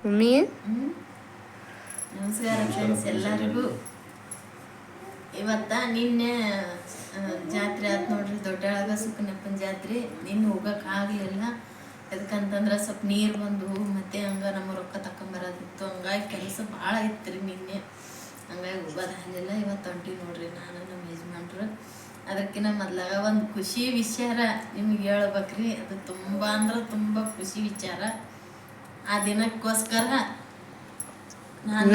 Mummy ನಮಸ್ಕಾರ friends ಎಲ್ಲರಿಗೂ ಇವತ್ತ ನಿನ್ನೆ ಜಾತ್ರೆ ಆಯ್ತು ನೋಡ್ರಿ ದೊಡ್ಡಾಳಗ ಸುಕ್ಕನಪ್ಪನ ಜಾತ್ರೆ ನಿನ್ನ ಹೋಗಕ್ಕೆ ಆಗಲಿಲ್ಲ ಅದಕ್ಕಂತಂದ್ರೆ ಸ್ವಲ್ಪ ನೀರು ಬಂದು ಮತ್ತೆ ಹಂಗ ನಮ್ಮ ರೊಕ್ಕ ತಕೊಂಬರೋದಿತ್ತು ಹಂಗಾಗಿ ಕೆಲಸ ಭಾಳ ಇತ್ತು ರೀ ನಿನ್ನೆ ಹಂಗಾಗಿ ಹೋಗೋದು ಆಗಲಿಲ್ಲ ಇವತ್ತು ಹೊಂಟಿ ನೋಡ್ರಿ ನಾನು ನಮ್ಮ ಯಜಮಾನ್ರು ಅದಕ್ಕಿಂತ ಮೊದ್ಲಾಗ ಒಂದು ಖುಷಿ ವಿಚಾರ ನಿಮ್ಗೆ ಹೇಳ್ಬೇಕ್ರಿ ಅದು ತುಂಬ ಅಂದ್ರೆ ತುಂಬ ಖುಷಿ ವಿಚಾರ ಆ ದಿನಕ್ಕೋಸ್ಕರ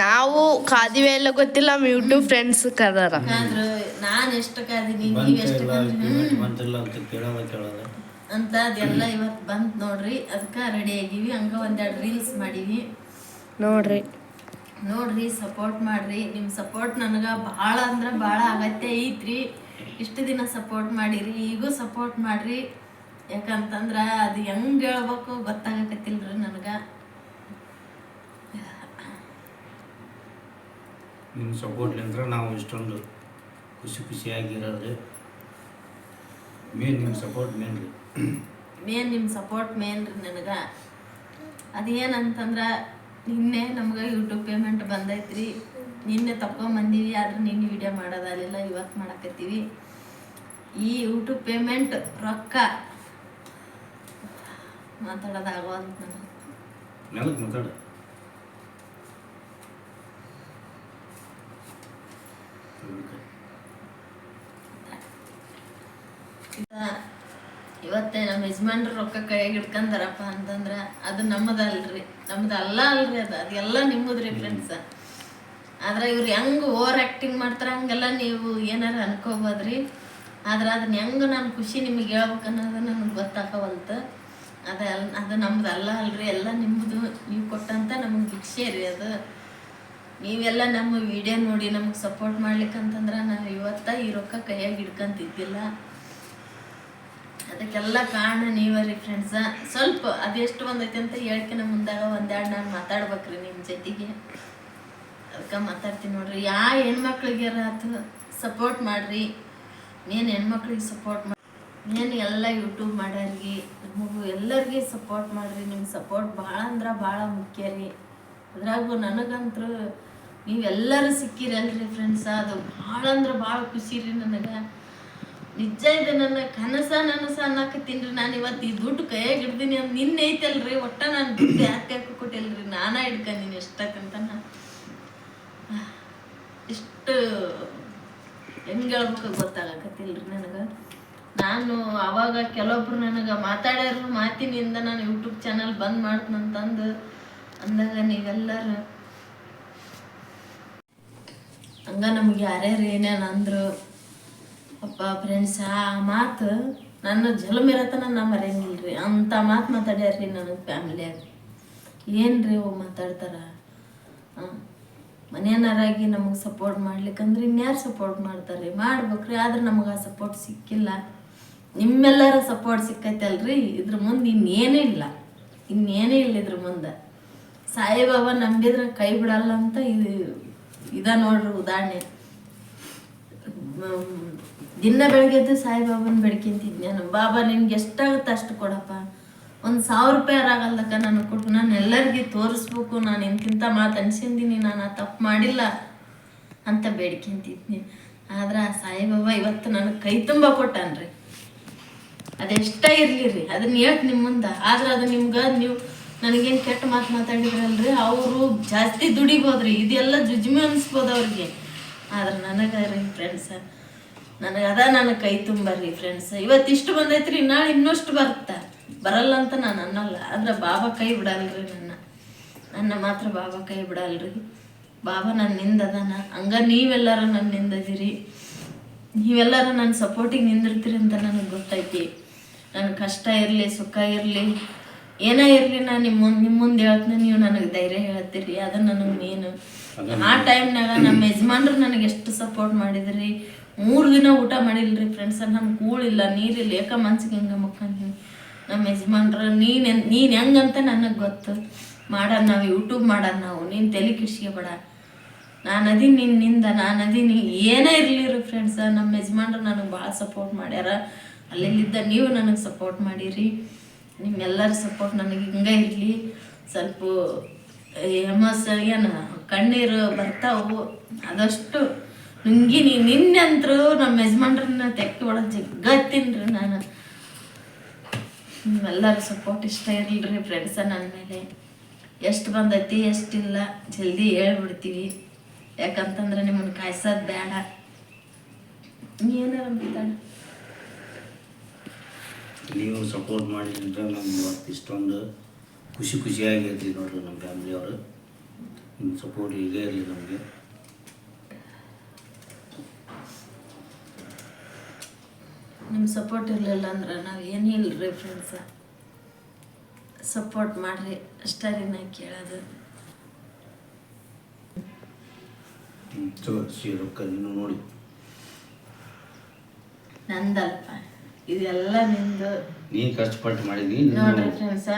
ನಾವು ಕಾದಿವೆ ಎಲ್ಲ ಗೊತ್ತಿಲ್ಲ ನಮ್ಮ ಯೂಟ್ಯೂಬ್ ಫ್ರೆಂಡ್ಸ್ ಕದಾರ. ಆದ್ರೆ ನಾನು ಎಷ್ಟು ಕಾದಿನಿ ನೀವು ಎಷ್ಟು ಬಂತಿಲ್ಲ ಅಂತ ಕೇಳೋದ ಕೇಳೋದ. ಅಂತ ಅದೆಲ್ಲ ಇವತ್ತು ಬಂತು ನೋಡ್ರಿ ಅದಕ್ಕೆ ರೆಡಿ ಆಗೀವಿ. ಹಂಗ ಒಂದೆರಡು ರೀಲ್ಸ್ ಮಾಡೀವಿ. ನೋಡ್ರಿ. ನೋಡ್ರಿ ಸಪೋರ್ಟ್ ಮಾಡ್ರಿ. ನಿಮ್ಮ ಸಪೋರ್ಟ್ ನನಗೆ ಭಾಳ ಅಂದ್ರೆ ಭಾಳ ಅಗತ್ಯ ಐತ್ರಿ. ಇಷ್ಟು ದಿನ ಸಪೋರ್ಟ್ ಮಾಡಿರಿ ಈಗೂ ಸಪೋರ್ಟ್ ಮಾಡ್ರಿ. ಯಾಕಂತಂದ್ರೆ ಅದು ಹೆಂಗೆ ಹೇಳ್ಬೇಕು ಗೊತ್ತಾಗಕತ್ತಿಲ್ರಿ ನನಗೆ ನಿಮ್ಮ ಸಪೋರ್ಟ್ಲಿಂದ ನಾವು ಇಷ್ಟೊಂದು ಖುಷಿ ಖುಷಿಯಾಗಿರೋದು. ಮೇನ್ ನಿಮ್ಮ ಸಪೋರ್ಟ್ ಮೇನ್ ರೀ. ಮೇನ್ ನಿಮ್ಮ ಸಪೋರ್ಟ್ ಮೇನ್ ರೀ ನನಗೆ. ಅದೇನಂತಂದ್ರೆ ನಿನ್ನೆ ನಮ್ಗೆ ಯೂಟ್ಯೂಬ್ ಪೇಮೆಂಟ್ ಬಂದೈತ್ರಿ. ನಿನ್ನೆ ತಪ್ಕೊಂಬಂದೀವಿ ಆದ್ರೆ ನಿನ್ನೆ ವಿಡಿಯೋ ಮಾಡೋದಾಗಲಿಲ್ಲ ಇವತ್ತು ಮಾಡಕತ್ತೀವಿ. ಈ ಯೂಟ್ಯೂಬ್ ಪೇಮೆಂಟ್ ರೊಕ್ಕ ಅಂತ ನನಗೆ. ನೆಲಕ್ಕೆ ಮಾತಾಡ. ಇವತ್ತೇ ನಮ್ಮ ಯಜಮಾನ್ರು ರೊಕ್ಕ ಕೈಯಾಗ ಇಟ್ಕೊಂಡಾರಪ್ಪ ಅಂತಂದ್ರ ಅದು ನಮ್ಮದಲ್ರಿ ನಮ್ದು ಅಲ್ಲ ಅಲ್ರಿ ಅದು. ಅದೆಲ್ಲ ನಿಮ್ಮದ್ರಿ ಫ್ರೆಂಡ್ಸ್ ಆದ್ರೆ ಇವ್ರು ಹೆಂಗ್ ಓವರ್ ಆಕ್ಟಿಂಗ್ ಮಾಡ್ತಾರ ಹಂಗೆಲ್ಲ ನೀವು ಏನಾರ ಅನ್ಕೋಬೋದ್ರಿ. ಆದ್ರೆ ಅದನ್ನ ಹೆಂಗ್ ನಾನು ಖುಷಿ ನಿಮಗೆ ಹೇಳ್ಬೇಕು ಅನ್ನೋದು ನನಗೆ ಗೊತ್ತಾಗವಲ್ತ. ಅದ ಅದು ನಮ್ದು ಅಲ್ಲ ಅಲ್ರಿ ಎಲ್ಲ ನಿಮ್ಮದು ನೀವು ಕೊಟ್ಟಂತ ನಮಗೆ ಭಿಕ್ಷೆ ರೀ ಅದು. ನೀವೆಲ್ಲ ನಮ್ಮ ವಿಡಿಯೋ ನೋಡಿ ನಮಗೆ ಸಪೋರ್ಟ್ ಮಾಡ್ಲಿಕ್ಕಂತಂದ್ರೆ ನಾವು ಇವತ್ತ ಈ ರೊಕ್ಕ ಕೈಯಾಗಿ ಹಿಡ್ಕಂತಿದ್ದಿಲ್ಲ. ಅದಕ್ಕೆಲ್ಲ ಕಾರಣ ನೀವೇ ರೀ ಫ್ರೆಂಡ್ಸ ಸ್ವಲ್ಪ ಅದೆಷ್ಟು ಬಂದೈತೆ ಅಂತ ಹೇಳ್ಕಿನ ಮುಂದಾಗ ಒಂದೆರಡು ನಾನು ಮಾತಾಡ್ಬೇಕ್ರಿ ನಿಮ್ಮ ಜೊತೆಗೆ. ಅದಕ್ಕೆ ಮಾತಾಡ್ತೀನಿ ನೋಡ್ರಿ. ಯಾ ಹೆಣ್ಮಕ್ಳಿಗೆ ಆಯ್ತು ಸಪೋರ್ಟ್ ಮಾಡ್ರಿ. ಮೇನ್ ಹೆಣ್ಮಕ್ಳಿಗೆ ಸಪೋರ್ಟ್ ಮಾಡಿ ಮೇನ್ ಎಲ್ಲ ಯೂಟ್ಯೂಬ್ ಮಾಡ್ಯಾರ್ಗಿ, ನಮಗೂ ಎಲ್ಲರಿಗೆ ಸಪೋರ್ಟ್ ಮಾಡ್ರಿ. ನಿಮ್ಗೆ ಸಪೋರ್ಟ್ ಭಾಳ ಅಂದ್ರೆ ಭಾಳ ಮುಖ್ಯ ರೀ. ಅದ್ರಾಗೂ ನನಗಂತೂ ನೀವೆಲ್ಲರೂ ಸಿಕ್ಕಿರಲ್ರಿ ಫ್ರೆಂಡ್ಸ ಅದು ಭಾಳ ಅಂದ್ರೆ ಭಾಳ ಖುಷಿ ರೀ ನನಗೆ. ನಿಜ ಇದೆ ನನ್ನ ಕನಸ ನನಸ ಅನ್ನಕತ್ತೀನಿ ನಾನು ಇವತ್ತು ಈ ದುಡ್ಡು ಕೈಯಾಗ ಹಿಡ್ದೀನಿ ಅಂತ ನಿನ್ನೆ ಐತಲ್ರಿ. ಒಟ್ಟ ನಾನು ದುಡ್ಡು ಯಾಕೆ ಕೊಟ್ಟಿಲ್ರಿ ನಾನಾ ಹಿಡ್ಕಂದೀನಿ ಎಷ್ಟಕ್ಕಂತ ಇಷ್ಟು ಹೆಂಗೆ ಹೇಳ್ಬೇಕು ಗೊತ್ತಾಗಕತ್ತಿಲ್ರಿ ನನಗೆ. ನಾನು ಅವಾಗ ಕೆಲವೊಬ್ರು ನನಗೆ ಮಾತಾಡ್ಯಾರ ಮಾತಿನಿಂದ ನಾನು ಯೂಟ್ಯೂಬ್ ಚಾನಲ್ ಬಂದ್ ಮಾಡ್ತಂತಂದು ಅಂದಾಗ ನೀವೆಲ್ಲರೂ ಹಂಗ ನಮ್ಗೆ ಯಾರ್ಯಾರು ಏನೇನು ಅಂದ್ರು, ಅಪ್ಪ ಫ್ರೆಂಡ್ಸ್ ಆ ಮಾತು ನನ್ನ ಜಲಮಿರತನ ನಾ ರೀ ಅಂಥ ಮಾತು ಮಾತಾಡ್ಯಾರ್ರಿ ನನಗೆ ಫ್ಯಾಮಿಲಿಯಾಗ ಏನ್ರಿ ಅವು ಮಾತಾಡ್ತಾರ? ಮನೆಯನ್ನಾರಾಗಿ ನಮಗೆ ಸಪೋರ್ಟ್ ಮಾಡ್ಲಿಕ್ಕಂದ್ರೆ ಇನ್ಯಾರು ಸಪೋರ್ಟ್ ಮಾಡ್ತಾರೆ ಮಾಡ್ಬೇಕ್ರಿ, ಆದ್ರೆ ನಮಗೆ ಆ ಸಪೋರ್ಟ್ ಸಿಕ್ಕಿಲ್ಲ. ನಿಮ್ಮೆಲ್ಲರ ಸಪೋರ್ಟ್ ಸಿಕ್ಕೈತಲ್ರಿ? ಇದ್ರ ಮುಂದೆ ಇನ್ನೇನೇ ಇಲ್ಲ. ಇನ್ನೇನೇ ಇಲ್ಲ ಇದ್ರ ಮುಂದೆ. ಸಾಯಿಬಾಬಾ ನಂಬಿದ್ರೆ ಕೈ ಬಿಡಲ್ಲ ಅಂತ ಇದು ಇದ ನೋಡ್ರಿ ಉದಾಹರಣೆ. ದಿನ ಬೆಳಗ್ಗೆ ಎದ್ದು ಸಾಯಿಬಾಬನ ಬೆಡ್ಕೊಂತಿದ್ದೆ ನಾನು, ಬಾಬಾ, ನಿನ್ಗೆ ಎಷ್ಟಾಗುತ್ತೆ ಅಷ್ಟು ಕೊಡಪ್ಪ. ಒಂದು ಸಾವಿರ ರೂಪಾಯಿ ಆಗಲ್ದಕ್ಕ ನಾನು ಕೊಟ್ಟು ನಾನು ಎಲ್ಲರಿಗೆ ತೋರಿಸ್ಬೇಕು. ನಾನು ಇಂತಿಂಥ ಮಾತು ಅನ್ಸಿದ್ದೀನಿ ನಾನು ಆ ತಪ್ಪು ಮಾಡಿಲ್ಲ ಅಂತ ಬೇಡ್ಕೊಂತಿದ್ನಿ ಆದ್ರೆ ಆ ಸಾಯಿಬಾಬಾ ಇವತ್ತು ನನಗೆ ಕೈ ತುಂಬ ಕೊಟ್ಟನ್ರಿ. ಅದೆಷ್ಟ ಇರ್ಲಿ ರೀ? ಅದನ್ನ ಹೇಳ್ತ ನಿಮ್ಮ ಮುಂದೆ. ಆದ್ರೆ ಅದು ನಿಮ್ಗೆ, ನೀವು ನನಗೇನು ಕೆಟ್ಟ ಮಾತು ಮಾತಾಡಿದ್ರಲ್ರಿ? ಅವರು ಜಾಸ್ತಿ ದುಡಿಬೋದ್ರಿ. ಇದೆಲ್ಲ ಜುಜ್ಮೆ ಅನ್ಸ್ಬೋದು ಅವ್ರಿಗೆ. ಆದ್ರೆ ನನಗೆ ರೀ ಫ್ರೆಂಡ್ಸ ನನಗೆ ಅದ ನನಗೆ ಕೈ ತುಂಬ ರೀ ಫ್ರೆಂಡ್ಸ್ ಇವತ್ತಿಷ್ಟು ರೀ ನಾಳೆ ಇನ್ನಷ್ಟು ಬರುತ್ತೆ. ಬರಲ್ಲ ಅಂತ ನಾನು ಅನ್ನಲ್ಲ. ಆದ್ರೆ ಬಾಬಾ ಕೈ ಬಿಡಲ್ರಿ ನನ್ನ. ನನ್ನ ಮಾತ್ರ ಬಾಬಾ ಕೈ ಬಿಡಲ್ರಿ. ಬಾಬಾ ನನ್ನ ಅದಾನ ಹಂಗ ನೀವೆಲ್ಲರೂ ನನ್ನ ನಿಂದದಿರಿ. ನೀವೆಲ್ಲರೂ ನನ್ನ ಸಪೋರ್ಟಿಗೆ ನಿಂದಿರ್ತೀರಿ ಅಂತ ನನಗೆ ಗೊತ್ತೈತಿ. ನನ್ನ ಕಷ್ಟ ಇರಲಿ, ಸುಖ ಇರಲಿ ಏನೇ ಇರಲಿ ನಾನು ನಿಮ್ಮ ಮುಂದೆ ನಿಮ್ಮ ಮುಂದೆ ಹೇಳ್ತೀನಿ ನೀವು ನನಗೆ ಧೈರ್ಯ ಹೇಳ್ತೀರಿ. ಅದು ನನಗೆ ಮೇನು. ಆ ಟೈಮ್ನಾಗ ನಮ್ಮ ಯಜಮಾನ್ರು ನನಗೆ ಎಷ್ಟು ಸಪೋರ್ಟ್ ಮಾಡಿದ್ರಿ. ಮೂರು ದಿನ ಊಟ ಮಾಡಿಲ್ರಿ ಫ್ರೆಂಡ್ಸ್ ನಾನು ಕೂಳಿಲ್ಲ ನೀರಿಲ್ಲ ಏಕ ಮನ್ಸಿಗೆ ಹಿಂಗೆ ಮಕ್ಕಂತೀನಿ ನಮ್ಮ ಯಜಮಾನ್ರು ನೀನು ನೀನು ಹೆಂಗಂತ ನನಗೆ ಗೊತ್ತು. ಮಾಡೋಣ ನಾವು ಯೂಟ್ಯೂಬ್ ಮಾಡೋಣ ನಾವು. ನೀನು ತಲೆ ಕಿಡ್ಸ್ಕೊಬೇಡ ನಾನು ಅದೀನಿ ನಿನ್ನಿಂದ ನಾನು ಅದೀನಿ ಏನೇ ಇರಲಿ ರೀ ಫ್ರೆಂಡ್ಸ ನಮ್ಮ ಯಜಮಾನ್ರು ನನಗೆ ಭಾಳ ಸಪೋರ್ಟ್ ಮಾಡ್ಯಾರ. ಅಲ್ಲಿಲ್ಲಿದ್ದ ನೀವು ನನಗೆ ಸಪೋರ್ಟ್ ಮಾಡಿರಿ. ನಿಮ್ಮೆಲ್ಲರ ಸಪೋರ್ಟ್ ನನಗೆ ಹಿಂಗೆ ಇರಲಿ. ಸ್ವಲ್ಪ ಹೆಮಸ್ ಏನು, ಕಣ್ಣೀರು ಬರ್ತಾವು. ಆದಷ್ಟು ನಿನ್ನೆ ನಿನ್ನಂತ್ರು ನಮ್ಮ ಯಜಮಾನ್ರನ್ನ ತೆಕ್ಕಿ ಒಳಗೆ ಜಗ್ಗತ್ತೀನಿ ನಾನು. ಎಲ್ಲರೂ ಸಪೋರ್ಟ್ ಇಷ್ಟ ಇರಲ್ರಿ ಫ್ರೆಂಡ್ಸ ನನ್ನ ಮೇಲೆ. ಎಷ್ಟು ಬಂದೈತಿ ಎಷ್ಟಿಲ್ಲ ಜಲ್ದಿ ಹೇಳ್ಬಿಡ್ತೀವಿ. ಯಾಕಂತಂದ್ರೆ ನಿಮ್ಮನ್ನು ಕಾಯ್ಸೋದು ಬೇಡ ಏನಾರ ಮಾತಾಡ. ನೀವು ಸಪೋರ್ಟ್ ಮಾಡಿದ್ರೆ ನಮ್ಗೆ ಇವತ್ತು ಇಷ್ಟೊಂದು ಖುಷಿ ಖುಷಿಯಾಗಿರ್ತೀವಿ ನೋಡ್ರಿ ನಮ್ಮ ಫ್ಯಾಮಿಲಿಯವರು ನಿಮ್ಮ ಸಪೋರ್ಟ್ ಹೀಗೆ ಇರಲಿ ನಮಗೆ. ನಿಮ್ಮ ಸಪೋರ್ಟ್ ಇರಲಿಲ್ಲ ಅಂದ್ರೆ ನಾವು ಏನಿಲ್ಲ ಇಲ್ಲರಿ ಫ್ರೆಂಡ್ಸ ಸಪೋರ್ಟ್ ಮಾಡಿರಿ ಅಷ್ಟೇ ರೀ ನಾ ಕೇಳೋದು. ರೊಕ್ಕ ನೀನು ನೋಡಿ. ನಂದಲ್ಪ. ಇದೆಲ್ಲ ನಿಂದು. ನೀನು ಕಷ್ಟಪಟ್ಟು ಮಾಡಿದ್ವಿ ನೋಡ್ರಿ ಫ್ರೆಂಡ್ಸ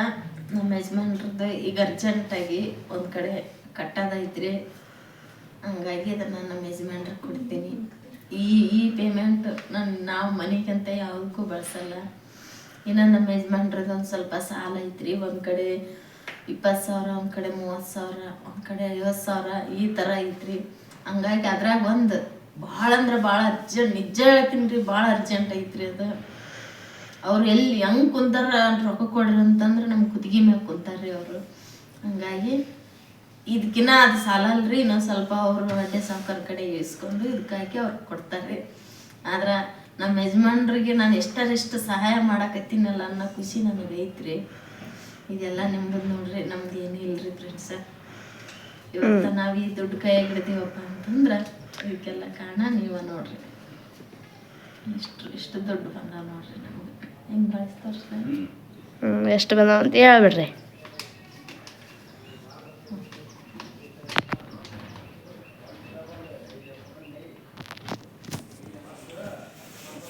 ನಮ್ಮ ಯಜಮಾನ್ರದ್ದು ಈಗ ಅರ್ಜೆಂಟಾಗಿ ಒಂದು ಕಡೆ ಕಟ್ಟೋದೈತ್ರಿ ಹಂಗಾಗಿ ಅದನ್ನು ನಮ್ಮ ಯಜಮಾನ್ರಿಗೆ ಕೊಡ್ತೀನಿ. ಈ ಈ ಪೇಮೆಂಟ್ ನಾನು ನಾವು ಮನೆಗಂತ ಯಾವುದಕ್ಕೂ ಬಳಸಲ್ಲ. ಇನ್ನು ನಮ್ಮ ಯಜಮಾನ್ರದ್ದು ಒಂದು ಸ್ವಲ್ಪ ಸಾಲ ಐತ್ರಿ ಒಂದು ಕಡೆ ಇಪ್ಪತ್ತು ಸಾವಿರ ಒಂದು ಕಡೆ ಮೂವತ್ತು ಸಾವಿರ ಒಂದು ಕಡೆ ಐವತ್ತು ಸಾವಿರ ಈ ಥರ ಐತ್ರಿ. ಹಂಗಾಗಿ ಅದ್ರಾಗ ಒಂದು ಭಾಳ ಅಂದ್ರೆ ಭಾಳ ಅರ್ಜೆಂಟ್ ನಿಜ ಹೇಳ್ತೀನಿ ರೀ ಭಾಳ ಅರ್ಜೆಂಟ್ ಐತ್ರಿ ಅದು. ಅವ್ರು ಎಲ್ಲಿ ಹೆಂಗ್ ಕುಂತಾರ ರೊಕ್ಕ ಕೊಡ್ರಿ ಅಂತಂದ್ರೆ ನಮ್ಮ ಕುತ್ತಿಗೆ ಮ್ಯಾಗ ಕುಂತಾರ್ರಿ ಅವರು. ಹಂಗಾಗಿ ಇದಕ್ಕಿನ್ನ ಅದು ಸಾಲಲ್ರಿ ಇನ್ನೊಂದು ಸ್ವಲ್ಪ ಅವರು ಅಡ್ಡೆ ಸಾವುಕಾರ ಕಡೆ ಇಸ್ಕೊಂಡು ಇದಕ್ಕಾಗಿ ಅವ್ರು ಕೊಡ್ತಾರೆ ಆದ್ರೆ ನಮ್ಮ ಯಜಮಾನ್ರಿಗೆ ನಾನು ಎಷ್ಟರೆಷ್ಟು ಸಹಾಯ ಮಾಡಕತ್ತೀನಲ್ಲ ಅನ್ನೋ ಖುಷಿ ನನಗೆ ಐತ್ರಿ. ಇದೆಲ್ಲ ನಿಮ್ಮದು ನೋಡ್ರಿ ನಮ್ದು ಏನೂ ಇಲ್ರಿ ಫ್ರೆಂಡ್ಸ ಇವತ್ತು ನಾವು ಈ ದುಡ್ಡು ಕೈಯಾಗ ಹಿಡ್ದೀವಪ್ಪ ಅಂತಂದ್ರೆ ಇದಕ್ಕೆಲ್ಲ ಕಾರಣ ನೀವ ನೋಡ್ರಿ. ಇಷ್ಟು ಇಷ್ಟು ದೊಡ್ಡ ಬಂದ ನೋಡ್ರಿ ನಮ್ಗೆ. ಎಷ್ಟು ಬಂದಾವ ಅಂತ ಹೇಳ್ಬಿಡ್ರಿ.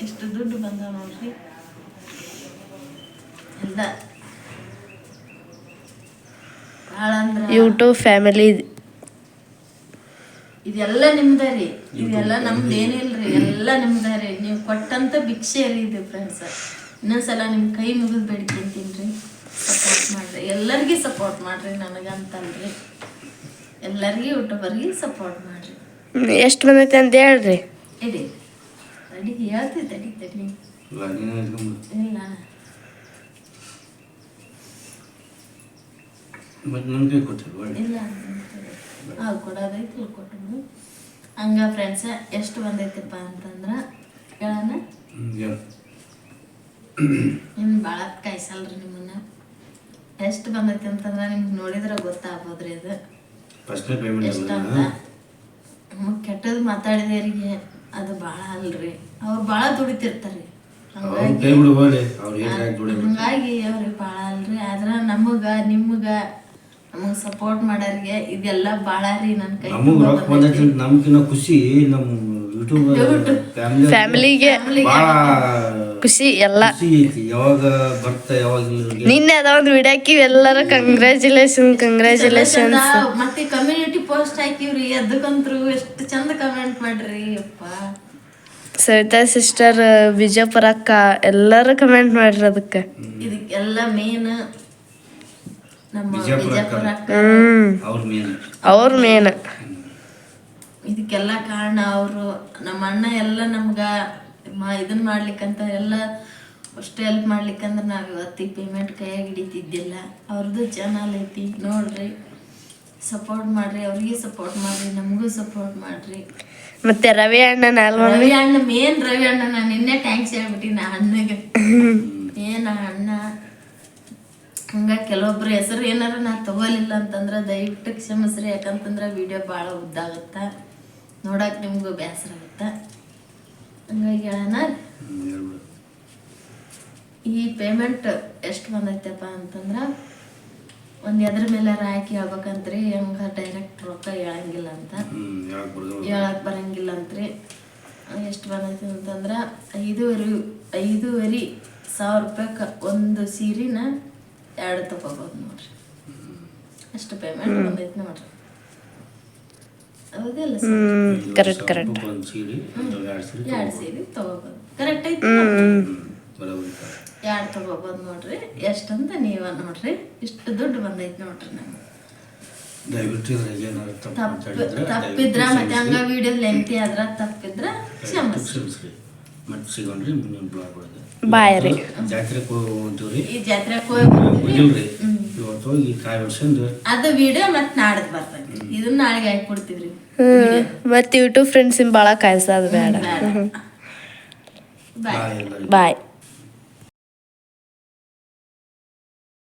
ಇಷ್ಟು ದುಡ್ಡು ಬಂದವ ನೋಡ್ರಿ? ಎಲ್ಲ. ಭಾಳ ಅಂದ್ರೆ ಯೂಟ್ಯೂಬ್ ಫ್ಯಾಮಿಲಿ ಇದೆಲ್ಲ ನಿಮ್ದೇ ರೀ. ಇದೆಲ್ಲ ನಮ್ದು ಏನಿಲ್ರಿ ಎಲ್ಲ ನಿಮ್ದೇ ರೀ. ನೀವು ಕೊಟ್ಟಂತ ಭಿಕ್ಷೆ ರೀ ಇದು ಫ್ರೆಂಡ್ಸ್ ಇನ್ನೊಂದ್ಸಲ ನಿಮ್ಮ ಕೈ ಮುಗಿದು ಬೇಡ್ಕೊಂತೀನಿ ರೀ ಸಪೋರ್ಟ್ ಮಾಡ್ರಿ. ಎಲ್ಲರಿಗೂ ಸಪೋರ್ಟ್ ಮಾಡ್ರಿ ನನಗಂತಲ್ರಿ ಎಲ್ಲರಿಗೂ ಯೂಟ್ಯೂಬರ್ಗೆ ಸಪೋರ್ಟ್ ಮಾಡ್ರಿ. ಎಷ್ಟು ಬಂದೈತೆ ಅಂತ ಹೇಳ್ರಿ. ಇಡಿ. ಅಡಿ ಹೇಳ್ತೀವಿ ತಡಿ ತಡಿ. ಇಲ್ಲ ಮತ್ತೆ ನನಗೆ ಅದು ಕೊಡೋದೈತಿ ಕೊಟ್ಟು ಹಂಗ ಫ್ರೆಂಡ್ಸ ಎಷ್ಟು ಬಂದೈತಿಪ್ಪ ಅಂತಂದ್ರೆ ಹೇಳೋಣ ನಿಮ್ಗೆ ಭಾಳ ಕಾಯಿಸಲ್ರಿ ನಿಮ್ಮನ್ನ. ಎಷ್ಟು ಬಂದೈತಿ ಅಂತಂದ್ರೆ ನಿಮ್ಗೆ ನೋಡಿದ್ರೆ ಗೊತ್ತಾಗ್ಬೋದ್ರಿ ಅದು. ಫಸ್ಟ್ನೇ ಪೇಮೆಂಟ್ ನಮಗೆ ಕೆಟ್ಟದ್ದು ಮಾತಾಡಿದವರಿಗೆ ಅದು ಭಾಳ ಅಲ್ರಿ. ಅವ್ರು ಭಾಳ ದುಡಿತಿರ್ತಾರೆ ಹಂಗಾಗಿ ಅವ್ರಿಗೆ ಭಾಳ ಅಲ್ರಿ. ಆದ್ರೆ ನಮಗ ನಿಮ್ಗ ನಮಗೆ ಸಪೋರ್ಟ್ ಮಾಡೋರಿಗೆ ಇದೆಲ್ಲ ಭಾಳ ರೀ ನನ್ನ ಕೈ ನಮಗ್ ಖುಷಿ ನಮ್ಮ ಫ್ಯಾಮಿಲಿಗೆ ಖುಷಿ ಎಲ್ಲ. ನಿನ್ನೆ ಅದ ಒಂದು ವಿಡಿಯೋ ಹಾಕಿವಿ ಎಲ್ಲರೂ ಕಂಗ್ರ್ಯಾಚುಲೇಷನ್ ಕಂಗ್ರ್ಯಾಚುಲೇಷನ್ ಮತ್ತೆ ಕಮ್ಯುನಿಟಿ ಪೋಸ್ಟ್ ಹಾಕಿವ್ರಿ. ಅದಕ್ಕಂತ್ರು ಎಷ್ಟು ಚಂದ ಕಮೆಂಟ್ ಮಾಡ್ರಿ ಅಪ್ಪ. ಸವಿತಾ ಸಿಸ್ಟರ್ ವಿಜಯಪುರ ಅಕ್ಕ ಎಲ್ಲರೂ ಕಮೆಂಟ್ ಮಾಡ್ರಿ ಅದಕ್ಕೆ. ಇದಕ್ಕೆಲ್ಲ ಮೇನ್ ಅವ್ರ ಮೇನ್ ಇದಕ್ಕೆಲ್ಲ ಕಾರಣ ಅವರು ನಮ್ಮ ಅಣ್ಣ ಎಲ್ಲ ನಮ್ಗ ಇದನ್ನ ಇದನ್ ಮಾಡ್ಲಿಕ್ಕಂತ ಎಲ್ಲ ಅಷ್ಟು ಹೆಲ್ಪ್ ಮಾಡ್ಲಿಕ್ಕಂದ್ರೆ ನಾವು ಇವತ್ತಿಗೆ ಪೇಮೆಂಟ್ ಕೈಯಾಗ ಹಿಡಿತಿದ್ದಿಲ್ಲ. ಅವ್ರದ್ದು ಚಾನಲ್ ಐತಿ ನೋಡ್ರಿ. ಸಪೋರ್ಟ್ ಮಾಡ್ರಿ ಅವ್ರಿಗೆ ಸಪೋರ್ಟ್ ಮಾಡ್ರಿ ನಮಗೂ ಸಪೋರ್ಟ್ ಮಾಡ್ರಿ. ಮತ್ತೆ ರವಿ ಅಣ್ಣ ರವಿ ಅಣ್ಣ ಮೇನ್ ರವಿ ಅಣ್ಣ ನಾನು ನಿನ್ನೆ ಟ್ಯಾಂಕ್ಸ್ ಹೇಳ್ಬಿಟ್ಟಿನ ಅಣ್ಣಗೆ. ಏನ ಅಣ್ಣ? ಹಂಗ ಕೆಲವೊಬ್ರು ಹೆಸರು ಏನಾರ ನಾ ತಗೋಲಿಲ್ಲ ಅಂತಂದ್ರೆ ದಯವಿಟ್ಟು ಕ್ಷಮಿಸ್ರಿ ಯಾಕಂತಂದ್ರೆ ವಿಡಿಯೋ ಭಾಳ ಉದ್ದಾಗುತ್ತ. ನೋಡಕ್ ನಿಮಗೂ ಬೇಸರ ಆಗುತ್ತೆ. ಹಂಗಾಗಿ ಹೇಳೋಣ ಈ ಪೇಮೆಂಟ್ ಎಷ್ಟು ಬಂದೈತಪ್ಪ ಅಂತಂದ್ರೆ, ಒಂದು ಎದ್ರ ಮೇಲೆ ಹಾಕಿ ಹೇಳ್ಬೇಕಂತ್ರಿ ಹೆಂಗ ಡೈರೆಕ್ಟ್ ರೊಕ್ಕ ಹೇಳಂಗಿಲ್ಲ ಅಂತ. ಹೇಳಕ್ ಬರಂಗಿಲ್ಲ ಅಂತ್ರಿ. ಎಷ್ಟು ಬಂದೈತಿ ಅಂತಂದ್ರೆ, ಐದೂವರೆ ಐದೂವರೆ ಸಾವಿರ ರೂಪಾಯಿಗೆ ಒಂದು ಸೀರಿನ ಎರಡು ತಗೋಬೋದು ನೋಡ್ರಿ. ಅಷ್ಟು ಪೇಮೆಂಟ್ ಬಂದೈತಿ ನೋಡ್ರಿ ಹೌದಿಲ್ಲ ಸರ್ ಹ್ಮ್ ಕರೆಕ್ಟ್ ಕರೆಕ್ಟ್ ಹಬ್ಬಕ್ಕೆ ಒಂದ್ ಸೀರೆ ಒಂದು ಎರಡು ಸೀರೆ ಎರಡು ಸೀರೆ. ಕರೆಕ್ಟ್ ಕರೆಕ್ಟ್ ಐತಿ. ಎರಡು ತಗೋಬೋದು ನೋಡ್ರಿ. ಎಷ್ಟಂತ ನೀವ ನೋಡ್ರಿ. ಇಷ್ಟು ದುಡ್ಡು ಬಂದೈತಿ ನೋಡ್ರಿ ನಮ್ಗೆ. ತಪ್ಪಿದ್ರ ಮತ್ತೆ ಹಂಗ. ವಿಡಿಯೋ ಲೆಂತಿ ಆದ್ರ ತಪ್ಪಿದ್ರ ದಯವಿಟ್ಟು ಕ್ಷಮಿಸ್ರಿ. ಕ್ಷಮಿಸ್ರಿ. ಮತ್ತೆ ಸಿಗೋಣ್ರಿ ಮುಂದಿನ ಬ್ಲಾಗ್ ಒಳಗೆ ಬಾಯ್ ರೀ ಜಾತ್ರೆಗೆ ಹೋಗ್ತೀವ್ರಿ ಈ ಜಾತ್ರೆಗೆ ಹೋಗಿ ಇವತ್ತು ಕಾಯಿ ಅದು. ವಿಡಿಯೋ ಮತ್ತೆ ನಾಡದ್ ಬರ್ತೈತಿ. ಇದನ್ನ ನಾಳೆಗೆ ಹಾಕ್ಬಿಡ್ತೀವ್ರಿ. ಹ್ಮ್. ಮತ್ತೆ ಯೂಟ್ಯೂಬ್ ಫ್ರೆಂಡ್ಸಿನ ಭಾಳ ಕಾಯ್ಸೋದು ಬೇಡ. ಬಾಯ್